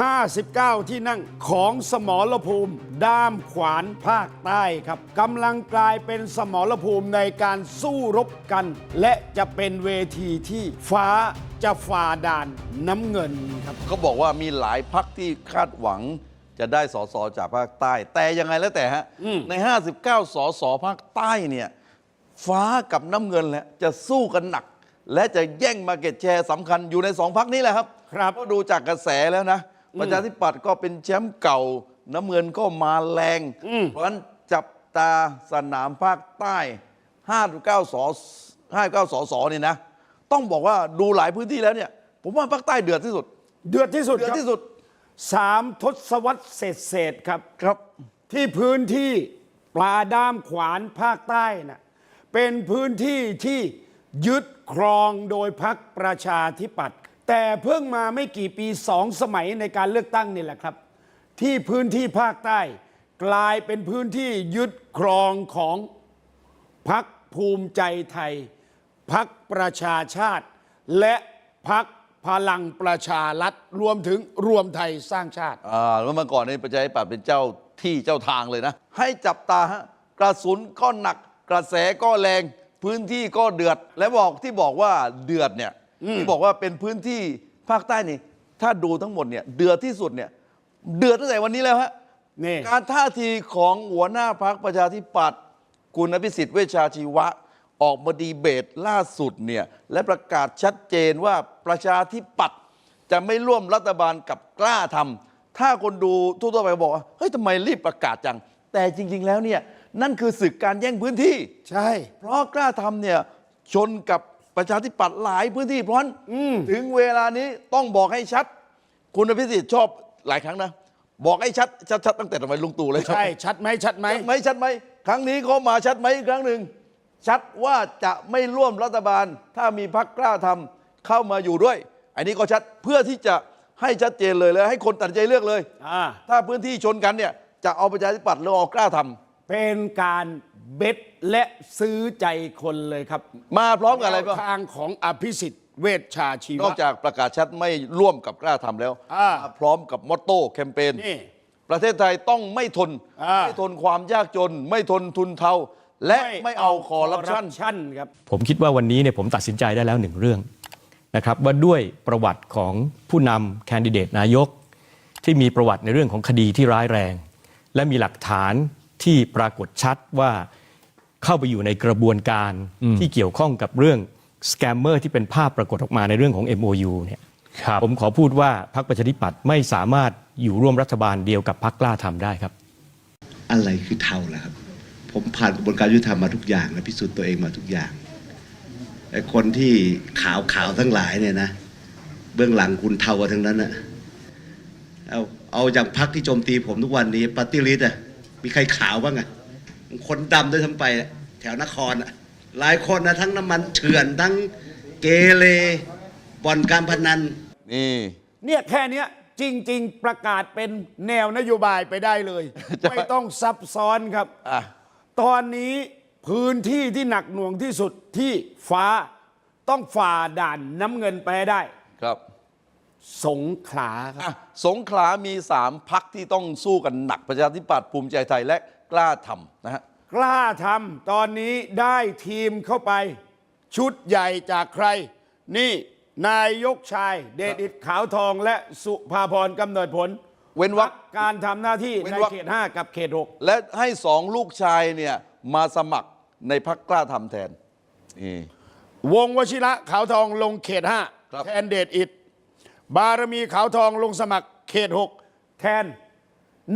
59 ที่นั่งของสมรภูมิ ด้ามขวานภาคใต้ครับกำลังกลายเป็นสมรภูมิในการสู้รบกัน และจะเป็นเวทีที่ฟ้าจะฝ่าด่านน้ำเงินครับ เขาบอกว่ามีหลายพักที่คาดหวังจะได้สสจากภาคใต้ แต่ยังไงแล้วแต่ฮะใน 59 สสภาคใต้เนี่ยฟ้ากับน้ำเงินแหละจะสู้กันหนัก และจะแย่งมาเก็ตแชร์สำคัญอยู่ในสองพักนี้แหละครับ ครับก็ดูจากกระแสแล้วนะ ประชาธิปัตย์ก็เป็นแชมป์เก่า น้ำเงินก็มาแรง เพราะฉะนั้นจับตาสนามภาคใต้ 59ส59สสเนี่ยนะ ต้องบอกว่าดูหลายพื้นที่แล้วเนี่ย ผมว่าภาคใต้เดือดที่สุด เดือดที่สุดเดือดครับที่สุดสามทศวรรษเศษเศษๆครับครับ ที่พื้นที่ปลาด้ามขวานภาคใต้นะเป็นพื้นที่ที่ยึดครองโดยพรรคประชาธิปัตย์ แต่เพิ่งมาไม่กี่ปีสองสมัยในการเลือกตั้งนี่แหละครับ ที่พื้นที่ภาคใต้ กลายเป็นพื้นที่ยึดครองของพรรคภูมิใจไทยพรรคประชาชาติ และพรรคพลังประชารัฐรวมถึงรวมไทยสร้างชาติอ่าแล้วเมื่อก่อนนี้ประชาธิปัตย์เป็นเจ้าที่เจ้าทางเลยนะ ให้จับตาฮะกระสุนก็หนัก กระแสก็แรง พื้นที่ก็เดือด และบอกที่บอกว่าเดือดเนี่ย ที่บอกว่าเป็นพื้นที่ภาคใต้นี่ ถ้าดูทั้งหมดเนี่ยเดือดที่สุดเนี่ย เดือดตั้งแต่วันนี้แล้วฮะนี่การท่าทีของหัวหน้าพักประชาธิปัตย์คุณอภิสิทธิ์เวชชาชีวะ ออกมาดีเบตล่าสุดเนี่ยและประกาศชัดเจนว่าประชาธิปัตย์จะไม่ร่วมรัฐบาลกับกล้าทำถ้าคนดูทั่วๆไปบอกว่าเฮ้ยทำไมรีบประกาศจัง แต่จริง ๆ แล้วเนี่ยนั่นคือศึกการแย่งพื้นที่ ใช่ เพราะกล้าทำเนี่ยชนกับ ประชาธิปัตย์หลายพื้นที่เพราะฉะนั้นถึงเวลานี้ต้องบอกให้ชัด คุณอภิสิทธิ์ชอบหลายครั้งนะ บอกให้ชัดชัดๆตั้งแต่สมัยลุงตู่เลยครับใช่ชัดไหมชัดไหมชัดไหมชัดไหมครั้งนี้เขามาชัดไหมอีกครั้งหนึ่งชัดว่าจะไม่ร่วมรัฐบาล ถ้ามีพักกล้าทำเข้ามาอยู่ด้วย อันนี้ก็ชัดเพื่อที่จะให้ชัดเจนเลยเลย ให้คนตัดสินใจเลือกเลยอ่าถ้าพื้นที่ชนกันเนี่ยจะเอาประชาธิปัตย์หรือเอากล้าทำเป็นการ เบ็ดและซื้อใจคนเลยครับมาพร้อมกับอะไรแนบ้างวทางของอภิสิทธิ์เวชชาชีนวะอกจากประกาศชัดไม่ร่วมกับกล้าทำแล้วอ่ามาพร้อมกับมอตโต้แคมเปญนี่ประเทศไทยต้องไม่ทน อ่า ไม่ทนความยากจน ไม่ทนทุนเทา และไม่เอาคอร์รัปชันชันครับ ผมคิดว่าวันนี้เนี่ยผมตัดสินใจได้แล้วหนึ่งเรื่องนะครับว่าด้วยประวัติของผู้นำแคนดิเดตนายก ที่มีประวัติในเรื่องของคดีที่ร้ายแรง และมีหลักฐาน ที่ปรากฏชัดว่าเข้าไปอยู่ในกระบวนการที่เกี่ยวข้องกับเรื่องสแกมเมอร์ที่เป็นภาพปรากฏออกมาในเรื่องของ MOU เนี่ยผมขอพูดว่าพรรคประชาธิปัตย์ไม่สามารถอยู่ร่วมรัฐบาลเดียวกับพรรคกล้าทำได้ครับ อะไรคือเทาล่ะครับ ผมผ่านกระบวนการยุติธรรมมาทุกอย่างและพิสูจน์ตัวเองมาทุกอย่างไอ้คนที่ขาวขาวๆทั้งหลายเนี่ยนะ เบื้องหลังคุณเทากันทั้งนั้นอะเอาเอาอย่างพักที่โจมตีผมทุกวันนี้ปฏิริษอะ มีใครขาวบ้างอะคนดำด้วยทั้งไปอะแถวนครอะหลายคนนะทั้งน้ำมันเถื่อนทั้งเกเรบ่อนการพนัน นี่ เนี่ยแค่เนี้ยจริง ๆ ประกาศเป็นแนวนโยบายไปได้เลย จะ ไม่ต้องซับซ้อนครับ อะ ตอนนี้พื้นที่ที่หนักหน่วงที่สุดที่ฟ้าต้องฝ่าด่านน้ำเงินไปให้ได้ ครับ สงขลาครับ อะสงขลามีสามพักที่ต้องสู้กันหนักประชาธิปัตย์ภูมิใจไทยและกล้าทำนะฮะกล้าทำตอนนี้ได้ทีมเข้าไป ชุดใหญ่จากใคร นี่นายกชาย เดชอิดขาวทองและสุภาพรกำเนิดผลเว้นวรรค การทำหน้าที่เว้นในวรรค เขต 5 กับเขต 6 และให้สองลูกชายเนี่ยมาสมัครในพักกล้าทำแทนนี่ วงวชิระขาวทองลงเขต ครับ 5แทนเดชอิด บารมีขาวทองลงสมัครเขต 6 แทน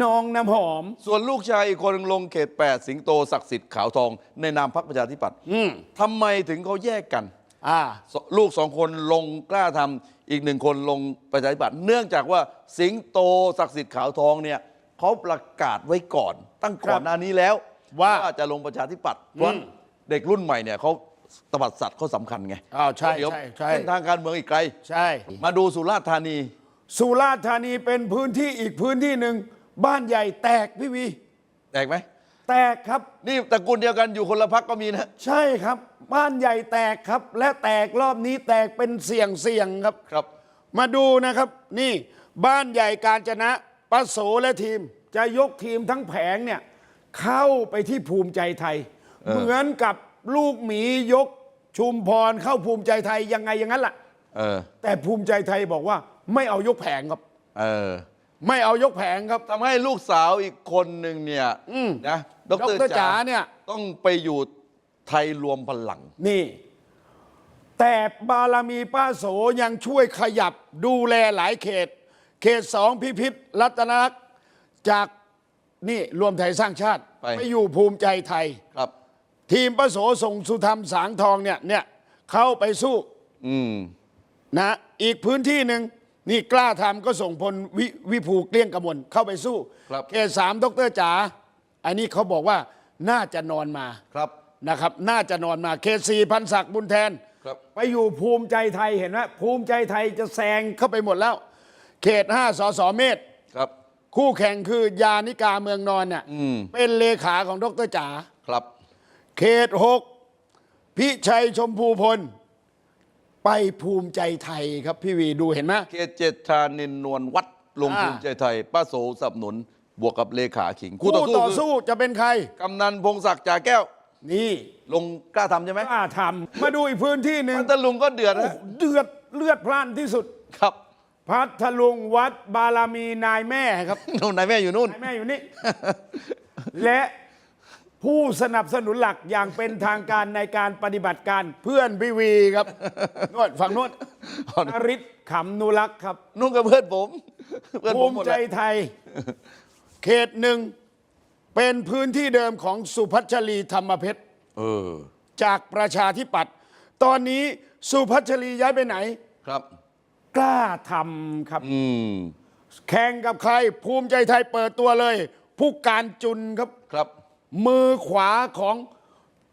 น้องน้ำหอม ส่วนลูกชายอีกคนหนึ่งลงเขต 8 สิงโตศักดิ์สิทธิ์ขาวทองในนามพักประชาธิปัตย์อืมทำไมถึงเขาแยกกัน อ่าสลูกสองคนลงกล้าทำอีกหนึ่งคนลงประชาธิปัตย์เนื่องจากว่าสิงโตศักดิ์สิทธิ์ขาวทองเนี่ยเขาประกาศไว้ก่อน ตั้งก่อนหน้านี้แล้วว่าจะลงประชาธิปัตย์เพราะเด็กรุ่นใหม่เนี่ยเขา ตบัดสัตว์เขาสำคัญไงอ้าวใช่เดี๋ยวใช่ใช่ เส้นทางการเมืองอีกไกล ใช่ มาดูสุราษฎร์ธานี สุราษฎร์ธานีเป็นพื้นที่อีกพื้นที่หนึ่ง บ้านใหญ่แตกพี่วี แตกไหม แตกครับ นี่ตระกูลเดียวกันอยู่คนละพักก็มีนะ ใช่ครับ บ้านใหญ่แตกครับ และแตกรอบนี้แตกเป็นเสี่ยงเสี่ยงๆครับ ครับ มาดูนะครับนี่บ้านใหญ่การจนะปะโสและทีม จะยกทีมทั้งแผงเนี่ยเข้าไปที่ภูมิใจไทย เหมือนกับ ลูกหมียกชุมพรเข้าภูมิใจไทยยังไงอย่างนั้นล่ะ เออ แต่ภูมิใจไทยบอกว่าไม่เอายกแผงครับ เออไม่เอายกแผงครับ ทำให้ลูกสาวอีกคนหนึ่งเนี่ยอืมนะดดรจ๋าเนี่ย ต้องไปอยู่ไทยรวมพลัง นี่ แต่บารมีป้าโสยังช่วยขยับดูแลหลายเขต เขตสองพิพิธรัตนรักษ์จากนี่รวมไทยสร้างชาติไปอยู่ภูมิใจไทย ครับ ทีมป้าโสส่งสุธรรมสางทองเนี่ยเนี่ยเข้าไปสู้อืมนะอีกพื้นที่หนึ่งนี่กล้าทำก็ส่งพลววิภูเกลี้ยงกมลเข้าไปสู้ครับ เขตสามดรจ๋าอันนี้เขาบอกว่าน่าจะนอนมาครับ นะครับ น่าจะนอนมาเขตสี่พันศักดิ์บุญแทน ครับ ไปอยู่ภูมิใจไทยเห็นไหมภูมิใจไทยจะแซงเข้าไปหมดแล้ว เขตห้าสสเมธครับ คู่แข่งคือยานิกาเมืองนอนเนี่ยอืม เป็นเลขาของดรจ๋า ครับ เขตหกพิชัยชมพูพล ไปภูมิใจไทยครับพี่วีดูเห็นไหม เขตเจ็ดชานินนวลวัดลงอ่า ภูมิใจไทยป้าโสสนับสนุน บวกกับเลขาขิงคู่ต่อคือสู้จะเป็นใคร กำนันพงศักดิ์จ่าแก้ว นี่ลงกล้าทำใช่ไหมกล้าทำมาดูอีกพื้นที่หนึ่งพัทลุงก็เดือดโอ้นะโหเดือดเลือดพล่านที่สุด ครับพัทลุงวัดบารมีนายแม่ครับ นู่นนายแม่อยู่นู่น นายแม่อยู่นี่ และ ผู้สนับสนุนหลักอย่างเป็นทางการในการปฏิบัติการเพื่อนพี่วีครับ นวดฝั่งนวดอ๋อนริศขำนุรักษ์ครับนู่นกับเพื่อนผมเพื่อนผภูมมิหมดใจเลยไทย เขตหนึ่งเป็นพื้นที่เดิมของสุพัชรีธรรมเพชร เออ จากประชาธิปัตย์ตอนนี้สุพัชรีย้ายไปไหน ครับ กล้าทำครับ อืม แข่งกับใคร ภูมิใจไทยเปิดตัวเลย ผู้การจุนครับ ครับ มือขวาของ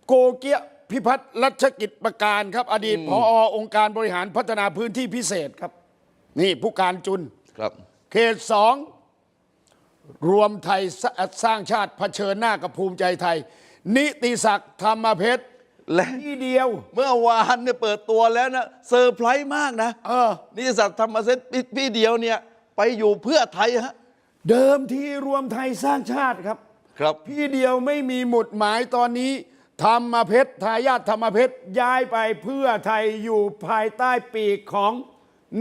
โกเกียพิพัฒน์รัชกิจประการครับ อดีตพอองค์การบริหารพัฒนาพื้นที่พิเศษครับ นี่ผู้การจุนครับ เขตสองรวมไทยสสร้างชาติเผชิญหน้ากับภูมิใจไทย นิติศักดิ์ธรรมเพชรและที่เดียว เมื่อวานเนี่ยเปิดตัวแล้วนะเซอร์ไพรส์มากนะเออนิติศักดิ์ธรรมเซตพี่เดียวเนี่ย ไปอยู่เพื่อไทยฮะเดิมทีรวมไทยสร้างชาติครับ ครับพี่เดียวไม่มีหมุดหมายตอนนี้ธรรมเพชรทายาทธรรมเพชรย้ายไปเพื่อไทยอยู่ภายใต้ปีกของ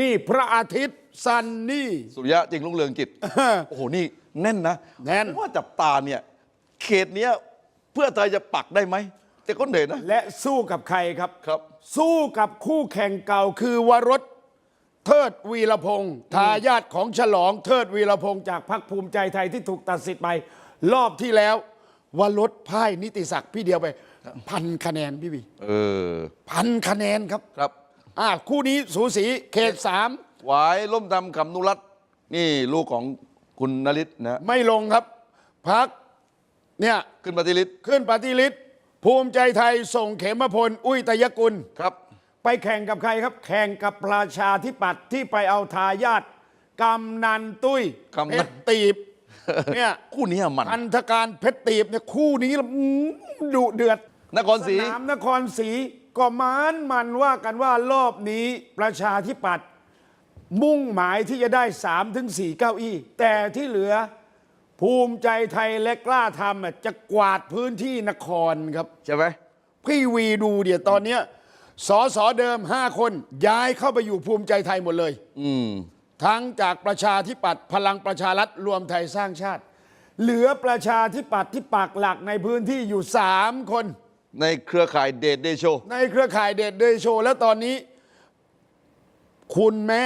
นี่พระอาทิตย์ซันนี่ สุริยะจึงรุ่งเรืองกิจ โอ้โห นี่แน่นนะแน่น ผมว่าจับตาเนี่ย เขตเนี้ยเพื่อไทยจะปักได้ไหมแต่ก็เหนื่อยนะ และสู้กับใครครับ ครับ สู้กับคู่แข่งเก่าคือวรสเทิดวีรพงศ์ทายาทของฉลองเทิดวีรพงศ์จากพรรคภูมิใจไทยที่ถูกตัดสิทธิ์ไป รอบที่แล้ววรสพ่ายนิติศักดิ์พี่เดียวไปพันคะแนนพี่วีเออ พันคะแนนครับครับอ่าคู่นี้สูสีเขตสามหวายล่มดำขำนุรัตน์นี่ลูกของคุณนริศนะไม่ลงครับพักเนี่ยขึ้นปฏิริษขึ้นปฏิริษภูมิใจไทยส่งเขมพล อุ้ยตยกุลครับ ไปแข่งกับใครครับ แข่งกับประชาธิปัตย์ที่ไปเอาทายาทกำนันตุ้ยกำนันเพชรตีบ เนี่ยคู่นี้มันพันธการเพชรตีบเนี่ยคู่นี้ละอื้อดุเดือดนครศรี สนามนครศรีก็มานมันว่ากันว่ารอบนี้ประชาธิปัตย์มุ่งหมายที่จะได้3าถึงสเก้าอี้ แต่ที่เหลือภูมิใจไทยและกล้าทำอะจะกวาดพื้นที่นครครับ ใช่ไหมพี่วีดูเดี๋ยวตอนเนี้ยสอสอเดิม 5 คนย้ายเข้าไปอยู่ภูมิใจไทยหมดเลย อืม ทั้งจากประชาธิปัตย์พลังประชารัฐรวมไทยสร้างชาติ เหลือประชาธิปัตย์ที่ปากหลักในพื้นที่อยู่ 3 คน ในเครือข่ายเดทเดโช ในเครือข่ายเดชเดโช และตอนนี้ คุณแม่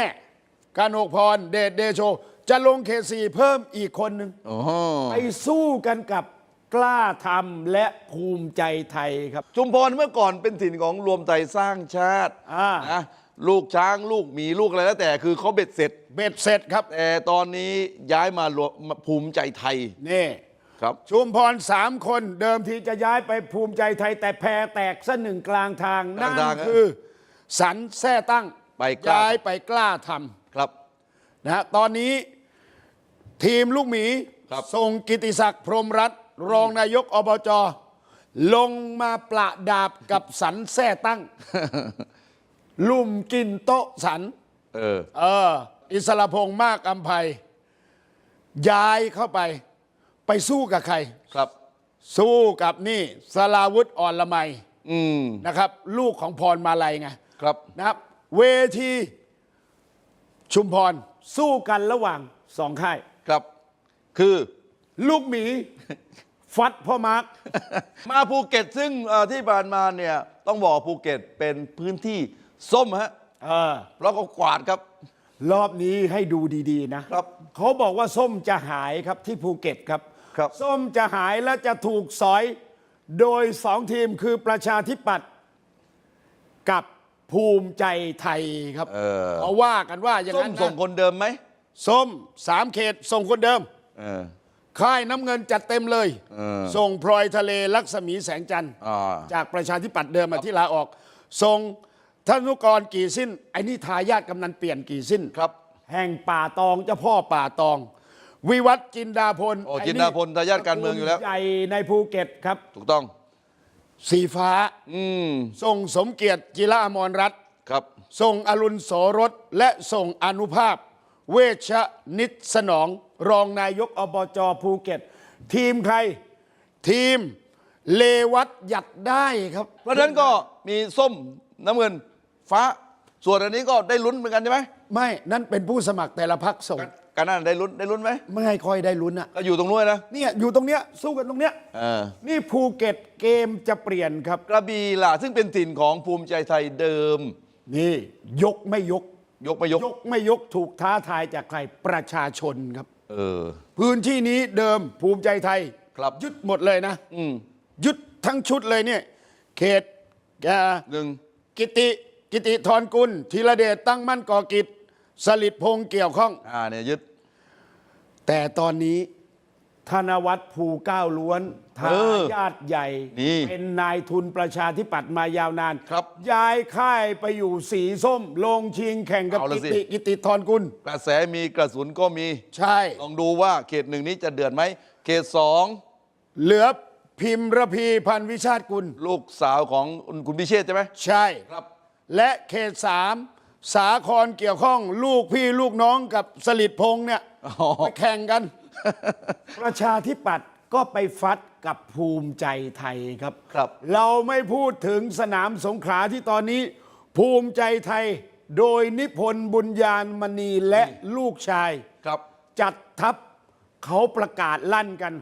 กนกพรเดชเดโช จะลงเขตสี่เพิ่มอีกคนหนึ่งอ๋อไปสู้กันกับกล้าทำและภูมิใจไทยครับ ชุมพรเมื่อก่อนเป็นถิ่นของรวมไทยสร้างชาติอ่านะ ลูกช้างลูกหมีลูกอะไรแล้วแต่คือเขาเบ็ดเสร็จ เบ็ดเสร็จครับแต่ตอนนี้ย้ายมารวมมาภูมิใจไทยนี่ครับ ชุมพรสามคนเดิมทีจะย้ายไปภูมิใจไทย แต่แพรแตกซะหนึ่งกลางทางกลานั่งนทางฮะคือ สันแท่ตั้งไปกล้า ย้ายไปกล้าทครับำนะฮะตอนนี้ทีมลูกหมีครับส่งกิติศักดิ์พรหมรัตน์รองนายกอบจลงมาประดาบกับสันแท่ตั้ง ลุ่มกินโต๊ะสัน เออ เออ อิสรพงษ์มากอัมภัย ย้ายเข้าไป ไปสู้กับใคร ครับ สู้กับนี่สลาวุธอ่อนละไมอืม นะครับ ลูกของพรมาลัยไง ครับ นะครับ เวทีชุมพร สู้กันระหว่างสองค่าย ครับ คือ ลูกหมี ฟัดพ่อมาร์คมาภูเก็ตซึ่งเอ่อที่ผ่านมาเนี่ยต้องบอกภูเก็ตเป็นพื้นที่ ส้มฮะเออ แล้วก็กวาดครับ รอบนี้ให้ดูดีๆนะครับเขาบอกว่าส้มจะหายครับที่ภูเก็ตครับ ครับ ส้มจะหายและจะถูกสอย โดยสองทีมคือประชาธิปัตย์กับภูมิใจไทยครับเออเขาว่ากันว่าอย่างส้มนั้นส่งนะคนเดิมไหมส้มสามเขตส่งคนเดิม เออ ค่ายน้ำเงินจัดเต็มเลย เออ ส่งพลอยทะเลลักษมีแสงจันทร์ อ่าจากประชาธิปัตย์เดิมมาที่ลาออก ส่ง ธนุกรกี่สิ้นไอ้นี่ทายาทกำนันเปลี่ยนกี่สิ้นครับ แห่งป่าตองเจ้าพ่อป่าตอง วิวัฒน์จินดาพลโอ้ไจินดาพลทายาทการเมืองอยู่แล้ว ใหญ่ในภูเก็ตครับ ถูกต้อง สีฟ้า อืมส่งสมเกียรติจิระอมรรัตน์ครับส่งอรุณโสรสและส่งอนุภาพ เวชนิตสนอง รองนายกอบจภูเก็ต ทีมใคร ทีมเลวัตหยัดได้ครับ เพราะฉะนั้นก็มีส้มน้ำเงิน ฟ้า ส่วนอันนี้ก็ได้ลุ้นเหมือนกันใช่ไหมไม่นั่นเป็นผู้สมัครแต่ละพักส่งการนั้นได้ลุ้นได้ลุ้นไหมไม่ให้ค่อยได้ลุ้นอะก็อยู่ตรงนู้นนะเนี่ยอยู่ตรงเนี้ยสู้กันตรงเนี้ยเออนี่ภูเก็ตเกมจะเปลี่ยนครับ กระบี่ล่ะซึ่งเป็นถิ่นของภูมิใจไทยเดิม นี่ ยกไม่ยก ยกไม่ยก ยกไม่ยกถูกท้าทายจากใครประชาชนครับ เออ พื้นที่นี้เดิมภูมิใจไทยครับยึดหมดเลยนะอืมยึดทั้งชุดเลยเนี่ย เขตแกหนึ่งกิติ กิติธรกุลธีรเดชตั้งมั่นก่อกิจ สลิดพงษ์เกี่ยวข้อง อ่าเนี่ยยึด แต่ตอนนี้ธนวัฒน์ภูเก้าล้วนทาเออญาติใหญ่ นี่เป็นนายทุนประชาธิปัตย์มายาวนานครับย้ายค่ายไปอยู่สีส้ม ลงชิงแข่งกับเอาละกิสิ ติกิติธรกุล กระแสมีกระสุนก็มี ใช่ ลองดูว่าเขตหนึ่งนี้จะเดือดไหม เขตสองเหลือพิมพ์ระพีพันธ์วิชาติกุล ลูกสาวของคุณพิเชษใช่ไหม ใช่ ครับ และเขตสามสาครเกี่ยวข้องลูกพี่ลูกน้องกับสลิดพงษ์เนี่ยอ๋อไปแข่งกัน ประชาธิปัตย์ก็ไปฟัดกับภูมิใจไทยครับ ครับ เราไม่พูดถึงสนามสงขลาที่ตอนนี้ ภูมิใจไทยโดยนิพนธ์บุญญาณมณีและลูกชาย ครับ จัดทัพเขาประกาศลั่นกัน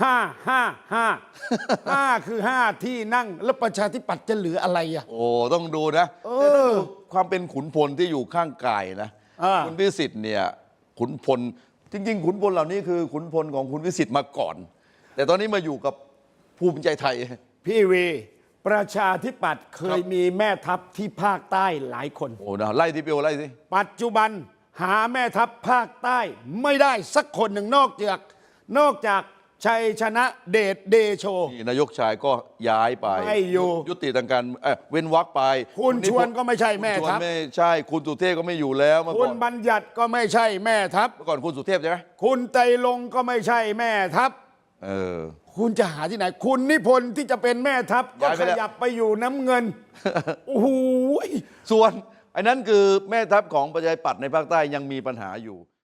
ห้าห้าห้าห้าคือห้าที่นั่งแล้วประชาธิปัตย์จะเหลืออะไรอะ โอ้ ต้องดูนะเออแต่ถ้าดูความเป็นขุนพลที่อยู่ข้างกายนะ อ่า คุณพิสิทธิ์เนี่ย ขุนพล จริง ๆ ขุนพลเหล่านี้คือขุนพลของคุณพิสิทธิ์มาก่อน แต่ตอนนี้มาอยู่กับภูมิใจไทย พี่วี ประชาธิปัตย์เคครัยบมีแม่ทัพที่ภาคใต้หลายคน โอ้นะไล่ที่เปียวไล่สิ ปัจจุบันหาแม่ทัพภาคใต้ไม่ได้สักคนหนึ่งนอกจาก นอกจาก ชัยชนะเดชเดโช นี่นายกชายก็ย้ายไปไม่อยู่ยุติทางการเอ่อเว้นวักไปคุณชวนก็ไม่ใช่แม่คุณชวนทัพไม่ใช่คุณสุเทพก็ไม่อยู่แล้วเมื่อคุก่ณอนบัญญัติก็ไม่ใช่แม่ทัพ เมื่อก่อนคุณสุเทพใช่ไหมคุณไตรลงค์ก็ไม่ใช่แม่ทัพ เออ คุณจะหาที่ไหน คุณนิพนธ์ที่จะเป็นแม่ทัพก็ย้ายไปขแล้ว ยับไปอยู่น้ำเงิน โอ้โห ส่วนอันนั้นคือแม่ทัพของประชาธิปัตย์ในภาคใต้ยังมีปัญหาอยู่